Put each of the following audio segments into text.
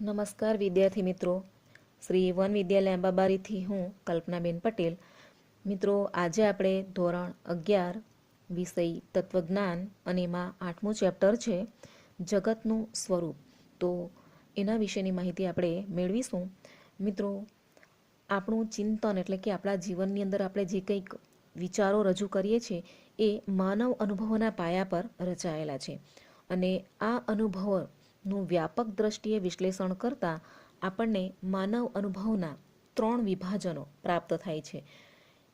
નમસ્કાર વિદ્યાર્થી મિત્રો. શ્રી વન વિદ્યાલય આંબાબારીથી હું કલ્પનાબેન પટેલ. મિત્રો, આજે આપણે ધોરણ અગિયાર, વિષય તત્વજ્ઞાન અને એમાં આઠમું ચેપ્ટર છે, જગતનું સ્વરૂપ. તો એના વિશેની માહિતી આપણે મેળવીશું. મિત્રો, આપણું ચિંતન એટલે કે આપણા જીવનની અંદર આપણે જે કંઈક વિચારો રજૂ કરીએ છીએ, એ માનવ અનુભવોના પાયા પર રચાયેલા છે. અને આ અનુભવોનું વ્યાપક દ્રષ્ટિએ વિશ્લેષણ કરતાં આપણને માનવ અનુભવના ત્રણ વિભાજનો પ્રાપ્ત થાય છે.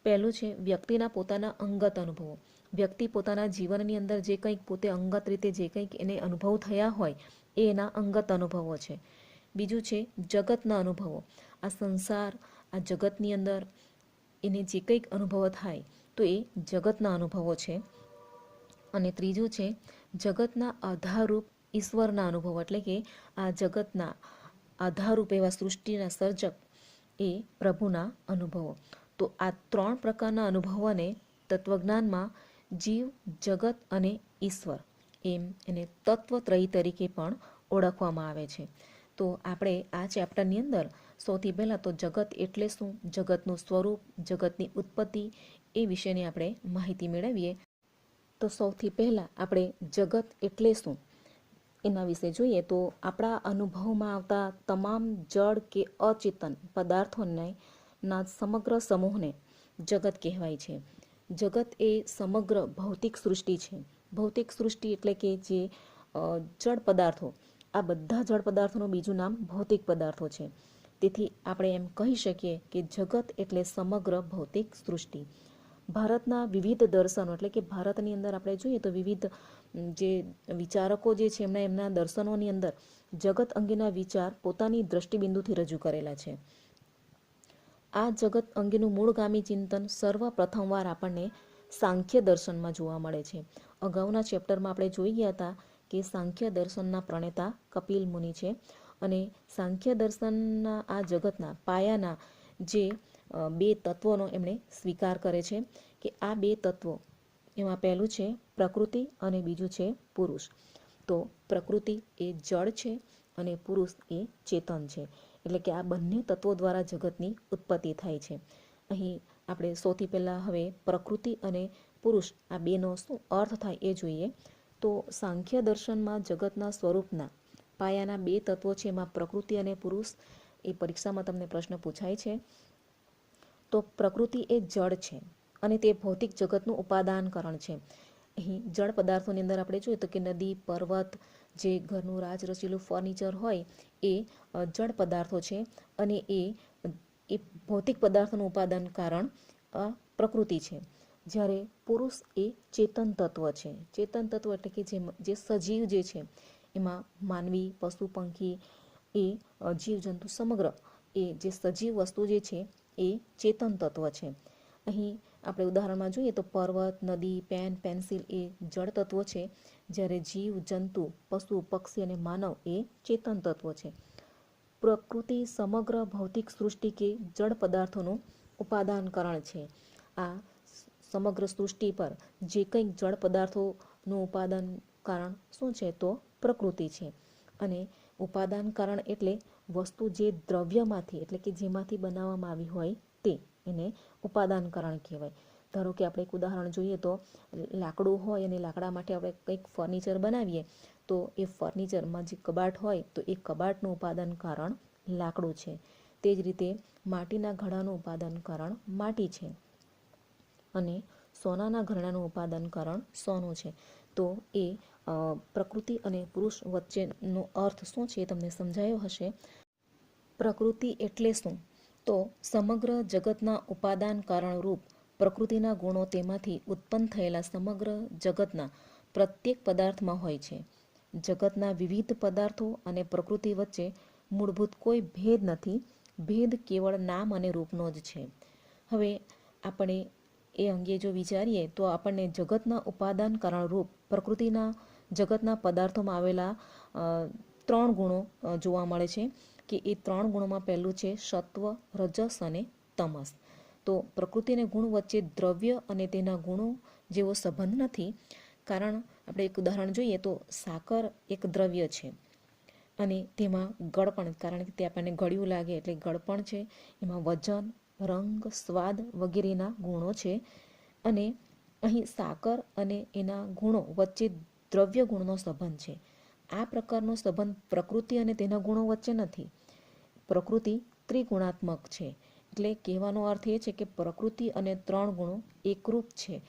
પહેલું છે વ્યક્તિના પોતાના અંગત અનુભવો. વ્યક્તિ પોતાના જીવનની અંદર જે કંઈક પોતે અંગત રીતે જે કંઈક એને અનુભવ થયા હોય, એ એના અંગત અનુભવો છે. બીજું છે જગતના અનુભવો. આ સંસાર, આ જગતની અંદર એને જે કંઈક અનુભવો થાય, તો એ જગતના અનુભવો છે. અને ત્રીજું છે જગતના આધારરૂપ ઈશ્વરના અનુભવ એટલે કે આ જગતના આધારરૂપ એવા સૃષ્ટિના સર્જક એ પ્રભુના અનુભવો. તો આ ત્રણ પ્રકારના અનુભવોને તત્વજ્ઞાનમાં જીવ, જગત અને ઈશ્વર એમ એને તત્વત્રયી તરીકે પણ ઓળખવામાં આવે છે. તો આપણે આ ચેપ્ટરની અંદર સૌથી પહેલાં તો જગત એટલે શું? જગતનું સ્વરૂપ, જગતની ઉત્પત્તિ એ વિશેની આપણે માહિતી મેળવીએ. તો સૌથી પહેલાં આપણે જગત એટલે શું? એના વિશે જોઈએ તો આપણા અનુભવમાં આવતા તમામ જળ કે અચેતન પદાર્થોને ના સમગ્ર સમૂહને જગત કહેવાય છે. જગત એ સમગ્ર ભૌતિક સૃષ્ટિ છે. ભૌતિક સૃષ્ટિ એટલે કે જે જળ પદાર્થો. આ બધા જળ પદાર્થોનું બીજું નામ ભૌતિક પદાર્થો છે. તેથી આપણે એમ કહી શકીએ કે જગત એટલે સમગ્ર ભૌતિક સૃષ્ટિ. ભારતના વિવિધ દર્શનો એટલે કે ભારતની અંદર આપણે જોઈએ તો વિવિધ જે વિચારકો જે છે એમના એમના દર્શનોની અંદર જગત અંગેના વિચાર પોતાની દ્રષ્ટિબિંદુથી રજૂ કરેલા છે. આ જગત અંગેનું મૂળગામી ચિંતન સર્વ પ્રથમવાર આપણને સાંખ્ય દર્શનમાં જોવા મળે છે. અગાઉના ચેપ્ટરમાં આપણે જોઈ ગયા હતા કે સાંખ્ય દર્શનના પ્રણેતા કપિલ મુનિ છે અને સાંખ્ય દર્શનના આ જગતના પાયાના જે બે તત્વોનો એમણે સ્વીકાર કરે છે કે આ બે તત્વો એમાં પહેલું છે પ્રકૃતિ અને બીજું છે પુરુષ. તો પ્રકૃતિ એ જળ છે અને પુરુષ એ ચેતન છે. એટલે કે આ બંને તત્વો દ્વારા જગતની ઉત્પત્તિ થાય છે. અહીં આપણે સૌથી પહેલાં હવે પ્રકૃતિ અને પુરુષ આ બેનો શું અર્થ થાય એ જોઈએ. તો સાંખ્ય દર્શનમાં જગતના સ્વરૂપના પાયાના બે તત્વો છે એમાં પ્રકૃતિ અને પુરુષ. એ પરીક્ષામાં તમને પ્રશ્ન પૂછાય છે. તો પ્રકૃતિ એ જળ છે. અને તે ભૌતિક જગતનું ઉપાદાનકરણ છે. અહીં જળ પદાર્થોની અંદર આપણે જોઈએ તો કે નદી, પર્વત, જે ઘરનું રાજ રચેલું ફર્નિચર હોય, એ જળ પદાર્થો છે અને એ એ ભૌતિક પદાર્થોનું ઉપાદાન કારણ પ્રકૃતિ છે. જ્યારે પુરુષ એ ચેતન તત્વ છે. ચેતન તત્વ એટલે કે જે જે સજીવ જે છે, એમાં માનવી, પશુ, પંખી, એ જીવજંતુ સમગ્ર એ જે સજીવ વસ્તુ જે છે, એ ચેતન તત્વ છે. અહીં આપણે ઉદાહરણમાં જોઈએ તો પર્વત, નદી, પેન, પેન્સિલ એ જળ તત્વો છે, જ્યારે જીવ, જંતુ, પશુ, પક્ષી અને માનવ એ ચેતન તત્વો છે. પ્રકૃતિ, સમગ્ર ભૌતિક સૃષ્ટિ કે જળ પદાર્થોનું ઉપાદાનકરણ છે. આ સમગ્ર સૃષ્ટિ પર જે કંઈક જળ પદાર્થોનું ઉપાદાન કારણ શું છે તો પ્રકૃતિ છે. અને ઉપાદાન કારણ એટલે વસ્તુ જે દ્રવ્યમાંથી, એટલે કે જેમાંથી બનાવવામાં આવી હોય તે. એને ઉપાદાનકરણ કહેવાય. ધારો કે આપણે એક ઉદાહરણ જોઈએ તો લાકડું હોય અને લાકડા માટે આપણે કંઈક ફર્નિચર બનાવીએ, તો એ ફર્નિચરમાં જે કબાટ હોય, તો એ કબાટનું ઉપાદાન કારણ લાકડું છે. તે જ રીતે માટીના ઘડાનું ઉપાદાન કારણ માટી છે. અને સોનાના ઘરણાનું ઉપાદાન કારણ સોનું છે. તો એ પ્રકૃતિ અને પુરુષ વચ્ચેનો અર્થ શું છે એ તમને સમજાયો હશે? પ્રકૃતિ એટલે શું? તો સમગ્ર જગતના ઉપાદાન કારણરૂપ પ્રકૃતિના ગુણો તેમાંથી ઉત્પન્ન થયેલા સમગ્ર જગતના પ્રત્યેક પદાર્થમાં હોય છે. જગતના વિવિધ પદાર્થો અને પ્રકૃતિ વચ્ચે મૂળભૂત કોઈ ભેદ નથી, ભેદ કેવળ નામ અને રૂપનો જ છે. હવે આપણે એ અંગે જો વિચારીએ તો આપણને જગતના ઉપાદાન કારણરૂપ પ્રકૃતિના જગતના પદાર્થોમાં આવેલા ત્રણ ગુણો જોવા મળે છે. કે એ ત્રણ ગુણોમાં પહેલું છે સત્વ, રજસ અને તમસ. તો પ્રકૃતિ અને ગુણ વચ્ચે દ્રવ્ય અને તેના ગુણો જેવો સંબંધ નથી, કારણ આપણે એક ઉદાહરણ જોઈએ તો સાકર એક દ્રવ્ય છે. અને તેમાં ગળપણ કારણ કે તે આપણને ગળ્યું લાગે એટલે ગળપણ છે. એમાં વજન, રંગ, સ્વાદ વગેરેના ગુણો છે. અને અહીં સાકર અને એના ગુણો વચ્ચે દ્રવ્ય ગુણનો સંબંધ છે. આ પ્રકારનો સંબંધ પ્રકૃતિ અને તેના ગુણો વચ્ચે નથી. પ્રકૃતિ ત્રિગુણાત્મક છે. એટલે કહેવાનો અર્થ એ છે કે પ્રકૃતિ અને ત્રણ ગુણો એકરૂપ છે.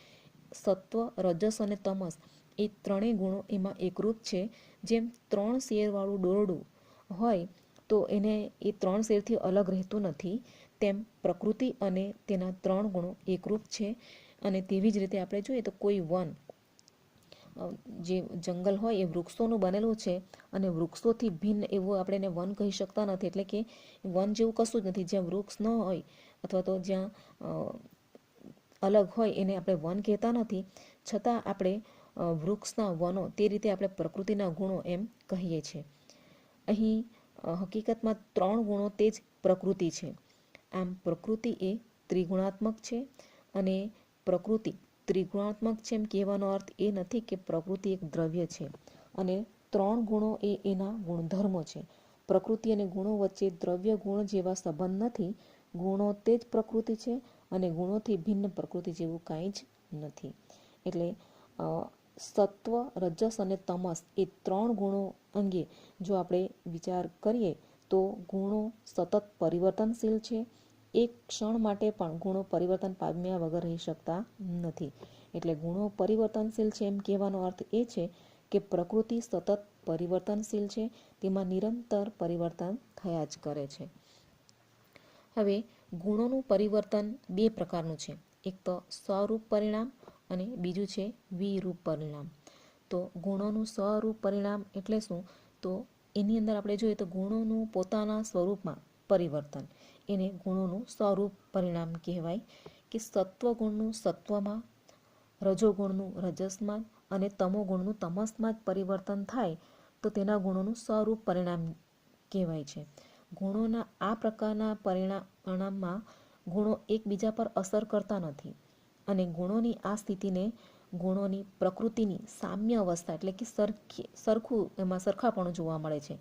સત્વ, રજસ અને તમસ એ ત્રણેય ગુણો એમાં એકરૂપ છે. જેમ ત્રણ શેરવાળું દોરડું હોય તો એને એ ત્રણ શેરથી અલગ રહેતું નથી. તેમ પ્રકૃતિ અને તેના ત્રણ ગુણો એકરૂપ છે. અને તેવી જ રીતે આપણે જોઈએ તો કોઈ વન જે જંગલ હોય એ વૃક્ષોનું બનેલું છે અને વૃક્ષોથી ભિન્ન એવું આપણે એને વન કહી શકતા નથી. એટલે કે વન જેવું કશું જ નથી. જ્યાં વૃક્ષ ન હોય અથવા તો જ્યાં અલગ હોય એને આપણે વન કહેતા નથી. છતાં આપણે વૃક્ષના વનો તે રીતે આપણે પ્રકૃતિના ગુણો એમ કહીએ છીએ અહીં હકીકતમાં ત્રણ ગુણો તે જ પ્રકૃતિ છે. આમ પ્રકૃતિ એ ત્રિગુણાત્મક છે અને પ્રકૃતિ ત્રિગુણાત્મક છે એમ કહેવાનો અર્થ એ નથી કે પ્રકૃતિ એક દ્રવ્ય છે. અને ત્રણ ગુણો એ એના ગુણધર્મો છે. પ્રકૃતિ અને ગુણો વચ્ચે દ્રવ્ય ગુણ જેવા સંબંધ નથી. ગુણો તે જ પ્રકૃતિ છે અને ગુણોથી ભિન્ન પ્રકૃતિ જેવું કાંઈ જ નથી. એટલે સત્વ, રજસ અને તમસ એ ત્રણ ગુણો અંગે જો આપણે વિચાર કરીએ તો ગુણો સતત પરિવર્તનશીલ છે. એક ક્ષણ માટે પણ ગુણો પરિવર્તન પામ્યા વગર રહી શકતા નથી. એટલે ગુણો પરિવર્તનશીલ છે એમ કહેવાનો અર્થ એ છે કે પ્રકૃતિ સતત પરિવર્તનશીલ છે, તેમાં નિરંતર પરિવર્તન થયા જ કરે છે. હવે, ગુણોનું પરિવર્તન બે પ્રકારનું છે. એક તો સ્વરૂપ પરિણામ અને બીજું છે વિરૂપ પરિણામ. તો ગુણોનું સ્વરૂપ પરિણામ એટલે શું? તો એની અંદર આપણે જોઈએ તો ગુણોનું પોતાના સ્વરૂપમાં પરિવર્તન. એને ગુણોનું સ્વરૂપ પરિણામ કહેવાય કે સત્વગુણનું સત્વમાં, રજોગુણનું રજસમાં અને તમોગુણનું તમસમાં જ પરિવર્તન થાય તો તેના ગુણોનું સ્વરૂપ પરિણામ કહેવાય છે. ગુણોના આ પ્રકારના પરિણામમાં ગુણો એકબીજા પર અસર કરતા નથી અને ગુણોની આ સ્થિતિને ગુણોની પ્રકૃતિની સામ્ય અવસ્થા એટલે કે સરખી, સરખું એમાં સરખાપણું જોવા મળે છે.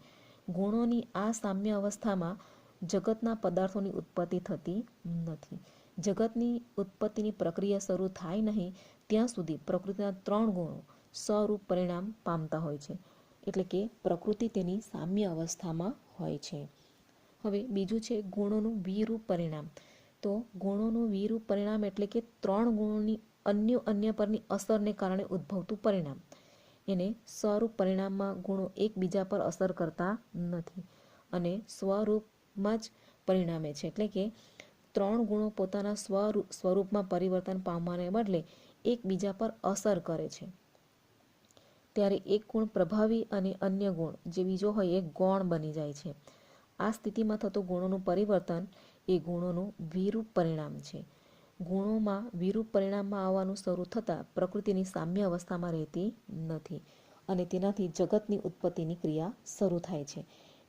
ગુણોની આ સામ્ય અવસ્થામાં જગતના પદાર્થોની ઉત્પત્તિ થતી નથી. જગતની ઉત્પત્તિની પ્રક્રિયા શરૂ થાય નહીં ત્યાં સુધી પ્રકૃતિના ત્રણ ગુણો સ્વરૂપ પરિણામ પામતા હોય છે. એટલે કે પ્રકૃતિ તેની સામ્ય અવસ્થામાં હોય છે. હવે બીજું છે ગુણોનું વિરૂપ પરિણામ. તો ગુણોનું વિરૂપ પરિણામ એટલે કે ત્રણ ગુણોની અન્ય અન્ય પરની અસરને કારણે ઉદ્ભવતું પરિણામ. એને સ્વરૂપ પરિણામમાં ગુણો એકબીજા પર અસર કરતા નથી. અને સ્વરૂપમાં જ પરિણામે છે. એટલે કે ત્રણ ગુણો પોતાના સ્વરૂપમાં પરિવર્તન પામવાને બદલે એકબીજા પર અસર કરે છે. ત્યારે એક ગુણ પ્રભાવી અને અન્ય ગુણ જે બીજો હોય એ ગૌણ બની જાય છે. આ સ્થિતિમાં થતું ગુણોનું પરિવર્તન એ ગુણોનું વિરૂપ પરિણામ છે. ગુણોમાં વિરૂપ પરિણામમાં આવવાનું શરૂ થતાં પ્રકૃતિની સામ્ય અવસ્થામાં રહેતી નથી અને તેનાથી જગતની ઉત્પત્તિની ક્રિયા શરૂ થાય છે.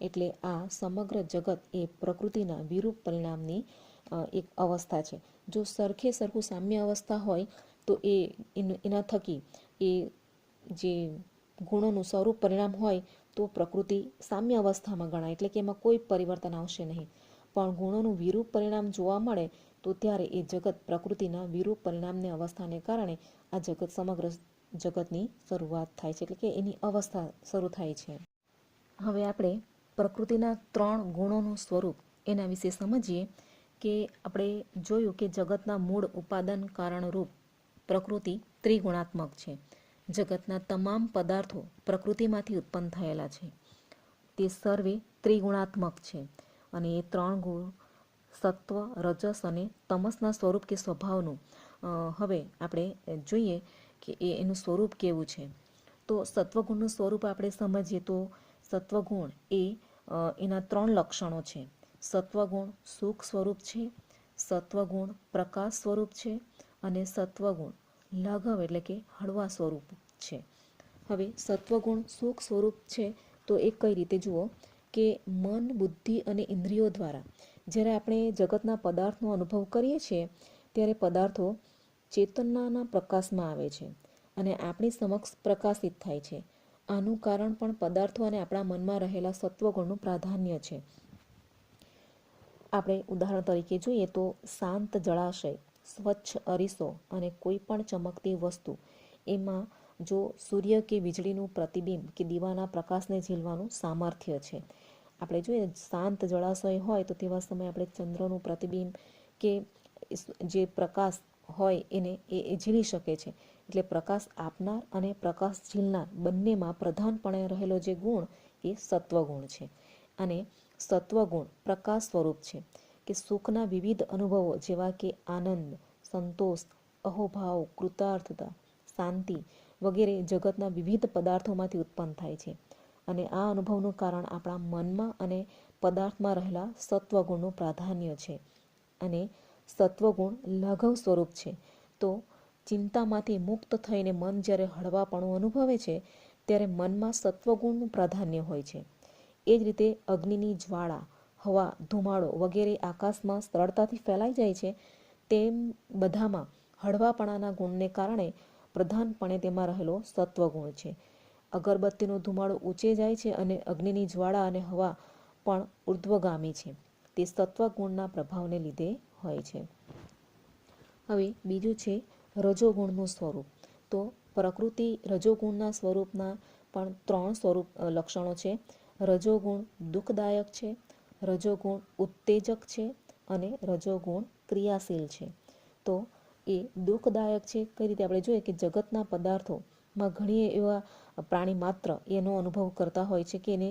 એટલે આ સમગ્ર જગત એ પ્રકૃતિના વિરૂપ પરિણામની એક અવસ્થા છે. જો સરખે સરખું સામ્ય અવસ્થા હોય, તો એ એના થકી એ જે ગુણોનું સ્વરૂપ પરિણામ હોય, તો પ્રકૃતિ સામ્ય અવસ્થામાં ગણાય. એટલે કે એમાં કોઈ પરિવર્તન આવશે નહીં. પણ ગુણોનું વિરૂપ પરિણામ જોવા મળે, તો ત્યારે એ જગત પ્રકૃતિના વિરૂપ પરિણામની અવસ્થાને કારણે આ જગત સમગ્ર જગતની શરૂઆત થાય છે. એટલે કે એની અવસ્થા શરૂ થાય છે. હવે આપણે પ્રકૃતિના ત્રણ ગુણોનું સ્વરૂપ. એના વિશે સમજીએ કે આપણે જોયું કે જગતના મૂળ ઉપાદાન કારણરૂપ પ્રકૃતિ ત્રિગુણાત્મક છે. જગતના તમામ પદાર્થો પ્રકૃતિમાંથી ઉત્પન્ન થયેલા છે. તે સર્વે ત્રિગુણાત્મક છે અને એ ત્રણ ગુણ સત્વ, રજસ અને તમસના સ્વરૂપ કે સ્વભાવનું. હવે આપણે જોઈએ કે એ એનું સ્વરૂપ કેવું છે. તો સત્વગુણનું સ્વરૂપ આપણે સમજીએ તો સત્વગુણ એ એના ત્રણ લક્ષણો છે. સત્વગુણ સુખ સ્વરૂપ છે, સત્વગુણ પ્રકાશ સ્વરૂપ છે અને સત્વગુણ લઘવ એટલે કે હળવા સ્વરૂપ છે. હવે સત્વગુણ સુખ સ્વરૂપ છે તો એ કઈ રીતે જુઓ? કે મન, બુદ્ધિ અને ઇન્દ્રિયો દ્વારા. જ્યારે આપણે જગતના પદાર્થનો અનુભવ કરીએ છીએ, ત્યારે પદાર્થો ચેતનાના પ્રકાશમાં આવે છે અને આપણી સમક્ષ પ્રકાશિત થાય છે. આનું કારણ પણ પદાર્થો અને આપણા મનમાં રહેલા સત્વગુણનું પ્રાધાન્ય છે. આપણે ઉદાહરણ તરીકે જોઈએ તો શાંત જળાશય, સ્વચ્છ અરીસો અને કોઈ પણ ચમકતી વસ્તુ, એમાં જો સૂર્ય કે વીજળીનું પ્રતિબિંબ કે દીવાના પ્રકાશને ઝીલવાનું સામર્થ્ય છે. આપણે જોઈએ શાંત જળાશય હોય તો તેવા સમયે આપણે ચંદ્રનું પ્રતિબિંબ કે જે પ્રકાશ હોય એને એ ઝીલી શકે છે. એટલે પ્રકાશ આપનાર અને પ્રકાશ ઝીલનાર બંનેમાં પ્રધાનપણે રહેલો જે ગુણ એ સત્વગુણ છે. અને સત્વગુણ પ્રકાશ સ્વરૂપ છે કે સુખના વિવિધ અનુભવો જેવા કે આનંદ, સંતોષ, અહોભાવ, કૃતાર્થતા, શાંતિ વગેરે જગતના વિવિધ પદાર્થોમાંથી ઉત્પન્ન થાય છે. અને આ અનુભવનું કારણ આપણા મનમાં અને પદાર્થમાં રહેલા સત્વગુણનું પ્રાધાન્ય છે. અને સત્વગુણ લઘવ સ્વરૂપ છે. તો ચિંતામાંથી મુક્ત થઈને મન જ્યારે હળવાપણું અનુભવે છે, ત્યારે મનમાં સત્વગુણનું પ્રાધાન્ય હોય છે. એ જ રીતે અગ્નિની જ્વાળા, હવા, ધુમાડો વગેરે આકાશમાં સરળતાથી ફેલાઈ જાય છે, તેમ બધામાં હળવાપણાના ગુણને કારણે પ્રધાનપણે તેમાં રહેલો સત્વગુણ છે. અગરબત્તીનો ધુમાડો ઊંચે જાય છે અને અગ્નિની જ્વાળા અને હવા પણ ઉર્ધ્વગામી છે. તે સત્વગુણના પ્રભાવને લીધે હોય છે. હવે બીજું છે રજોગુણનું સ્વરૂપ. તો પ્રકૃતિ રજોગુણના સ્વરૂપના પણ ત્રણ સ્વરૂપ લક્ષણો છે. રજોગુણ દુઃખદાયક છે, રજોગુણ ઉત્તેજક છે અને રજોગુણ ક્રિયાશીલ છે. તો એ દુઃખદાયક છે કઈ રીતે આપણે જોઈએ કે જગતના પદાર્થોમાં ઘણી એવા પ્રાણી માત્ર એનો અનુભવ કરતા હોય છે કે એને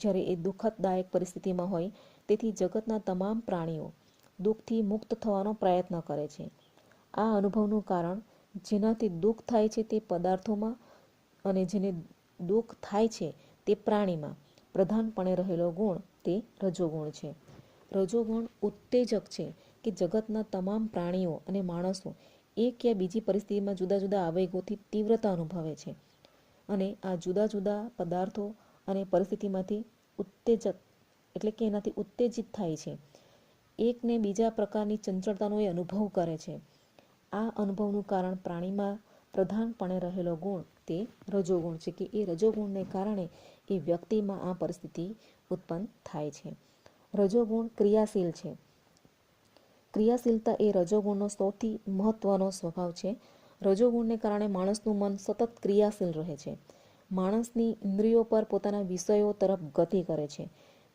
જ્યારે એ દુઃખદાયક પરિસ્થિતિમાં હોય, તેથી જગતના તમામ પ્રાણીઓ દુઃખથી મુક્ત થવાનો પ્રયત્ન કરે છે. આ અનુભવનું કારણ જેનાથી દુઃખ થાય છે તે પદાર્થોમાં અને જેને દુઃખ થાય છે તે પ્રાણીમાં. પ્રધાનપણે રહેલો ગુણ તે રજોગુણ છે. રજોગુણ ઉત્તેજક છે કે જગતના તમામ પ્રાણીઓ અને માણસો એક યા બીજી પરિસ્થિતિમાં જુદા જુદા આવેગોથી તીવ્રતા અનુભવે છે અને આ જુદા જુદા પદાર્થો અને પરિસ્થિતિમાંથી ઉત્તેજક એટલે કે એનાથી ઉત્તેજિત થાય છે. એકને બીજા પ્રકારની ચંચળતાનો એ અનુભવ કરે છે. આ અનુભવનું કારણ પ્રાણીમાં પ્રધાનપણે રહેલો ગુણ, તે રજોગુણ છે કે એ રજોગુણને કારણે એ વ્યક્તિમાં આ પરિસ્થિતિ ઉત્પન્ન થાય છે. રજોગુણ ક્રિયાશીલ છે. ક્રિયાશીલતા એ રજોગુણનો સૌથી મહત્વનો સ્વભાવ છે. રજોગુણને કારણે માણસનું મન સતત ક્રિયાશીલ રહે છે. માણસની ઇન્દ્રિયો પર પોતાના વિષયો તરફ ગતિ કરે છે.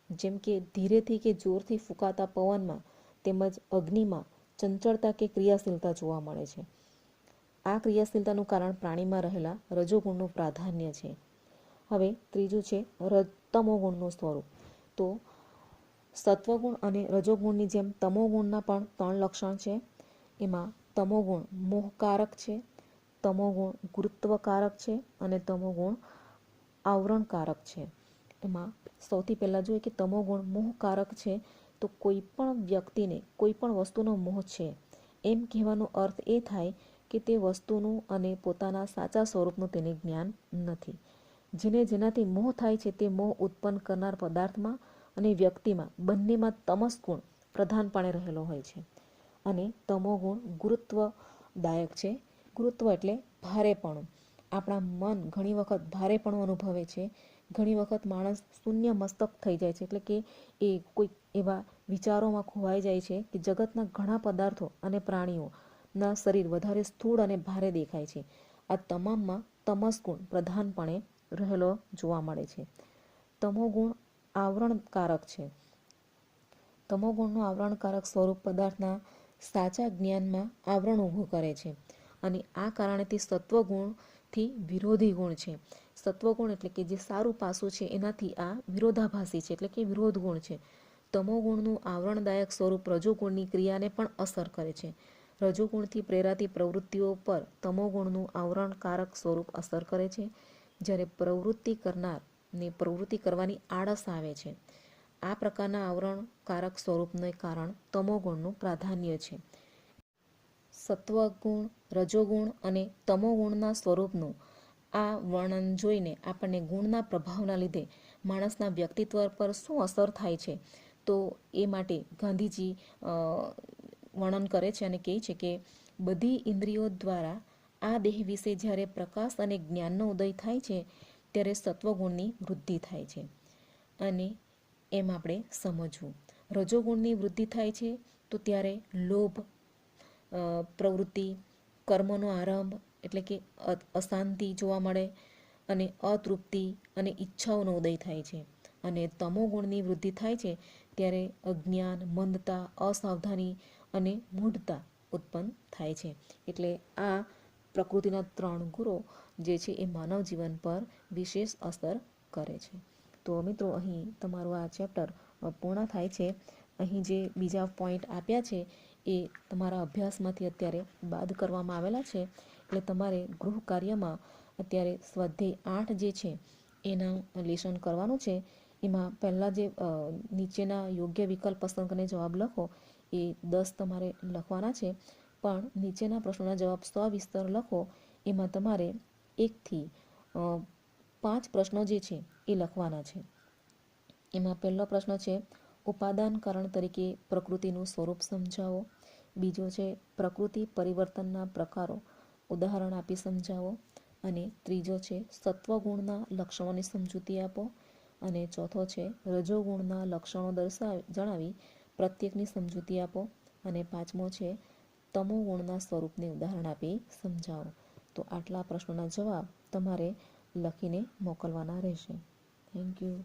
જેમ કે ધીરેથી કે જોરથી ફૂંકાતા પવનમાં તેમજ અગ્નિમાં ચંચળતા કે ક્રિયાશીલતા જોવા મળે છે. આ ક્રિયાશીલતાનું કારણ પ્રાણીમાં રહેલા રજોગુણનું પ્રાધાન્ય છે. હવે ત્રીજું છે તમોગુણનું સ્વરૂપ. તો સત્વગુણ અને રજોગુણની જેમ તમોગુણના પણ ત્રણ લક્ષણ છે. એમાં તમોગુણ મોહકારક છે, તમોગુણ ગુરુત્વકારક છે અને તમોગુણ આવરણકારક છે. એમાં સૌથી પહેલાં જોઈએ કે તમોગુણ મોહકારક છે તો કોઈ પણ વ્યક્તિને કોઈ પણ વસ્તુનો મોહ છે. એમ કહેવાનો અર્થ એ થાય કે તે વસ્તુનું અને પોતાના સાચા સ્વરૂપનું તેને જ્ઞાન નથી. જેને જેનાથી મોહ થાય છે તે મોહ ઉત્પન્ન કરનાર પદાર્થમાં અને વ્યક્તિમાં બંનેમાં તમસ ગુણ પ્રધાનપણે રહેલો હોય છે. અને તમોગુણ ગુરુત્વદાયક છે. ગુરુત્વ એટલે ભારેપણું. આપણા મન ઘણી વખત ભારેપણું અનુભવે છે ઘણી વખત માણસ શૂન્ય મસ્તક થઈ જાય છે. એટલે કે એ કોઈ એવા વિચારોમાં ખોવાઈ જાય છે કે જગતના ઘણા પદાર્થો અને પ્રાણીઓના શરીર વધારે સ્થૂળ અને ભારે દેખાય છે. આ તમામમાં તમસ ગુણ પ્રધાનપણે રહેલો જોવા મળે છે. તમોગુણ આવરણકારક છે. તમોગુણનું આવરણકારક સ્વરૂપ પદાર્થના સાચા જ્ઞાનમાં આવરણ ઊભું કરે છે. અને આ કારણે તે સત્વગુણથી વિરોધી ગુણ છે. સત્વગુણ એટલે કે જે સારું પાસું છે, એનાથી આ વિરોધાભાસી છે, એટલે કે વિરોધ ગુણ છે. તમોગુણનું આવરણદાયક સ્વરૂપ રજોગુણની ક્રિયાને પણ અસર કરે છે. રજોગુણથી પ્રેરાતી પ્રવૃત્તિઓ પર તમોગુણનું આવરણકારક સ્વરૂપ અસર કરે છે. જ્યારે પ્રવૃત્તિ કરનારને પ્રવૃત્તિ કરવાની આળસ આવે છે. આ પ્રકારના આવરણકારક સ્વરૂપને કારણ તમોગુણનું પ્રાધાન્ય છે. સત્વગુણ, રજોગુણ અને તમોગુણના સ્વરૂપનું આ વર્ણન જોઈને આપણને ગુણના પ્રભાવના લીધે માણસના વ્યક્તિત્વ પર શું અસર થાય છે? તો એ માટે ગાંધીજી વર્ણન કરે છે અને કહે છે કે બધી ઇન્દ્રિયો દ્વારા આ દેહ વિશે જ્યારે પ્રકાશ અને જ્ઞાનનો ઉદય થાય છે, ત્યારે સત્વગુણની વૃદ્ધિ થાય છે. અને એમ આપણે સમજવું. રજોગુણની વૃદ્ધિ થાય છે, તો ત્યારે લોભ પ્રવૃત્તિ, કર્મનો આરંભ, એટલે કે અશાંતિ જોવા મળે અને અતૃપ્તિ અને ઈચ્છાઓનો ઉદય થાય છે. અને તમો ગુણની વૃદ્ધિ થાય છે ત્યારે અજ્ઞાન, મંદતા, અસાવધાની અને મૂઢતા ઉત્પન્ન થાય છે. એટલે આ પ્રકૃતિના ત્રણ ગુણો જે છે એ માનવ જીવન પર વિશેષ અસર કરે છે. તો મિત્રો, અહીં તમારું આ ચેપ્ટર પૂર્ણ થાય છે. અહીં જે બીજા પોઈન્ટ આપ્યા છે, એ તમારા અભ્યાસમાંથી અત્યારે બાદ કરવામાં આવેલા છે. એટલે તમારે ગૃહ કાર્યમાં અત્યારે સ્વાધ્યાય આઠ જે છે, એના લેશન કરવાનું છે. એમાં પહેલાં જે નીચેના યોગ્ય વિકલ્પ પસંદ કરીને જવાબ લખો, એ દસ તમારે લખવાના છે. પણ નીચેના પ્રશ્નોના જવાબ સવિસ્તર લખો, એમાં તમારે એકથી પાંચ પ્રશ્નો જે છે, એ લખવાના છે. એમાં પહેલો પ્રશ્ન છે ઉપાદાન કારણ તરીકે પ્રકૃતિનું સ્વરૂપ સમજાવો. બીજો છે, પ્રકૃતિ પરિવર્તનના પ્રકારો. ઉદાહરણ આપી સમજાવો. અને ત્રીજો છે, સત્વગુણના લક્ષણોની સમજૂતી આપો. અને ચોથો છે, રજોગુણના લક્ષણો દર્શાવ, જણાવી પ્રત્યેકની સમજૂતી આપો. અને પાંચમો છે, તમોગુણના સ્વરૂપને ઉદાહરણ આપી સમજાવો. તો આટલા પ્રશ્નોના જવાબ તમારે લખીને મોકલવાના રહેશે. Thank you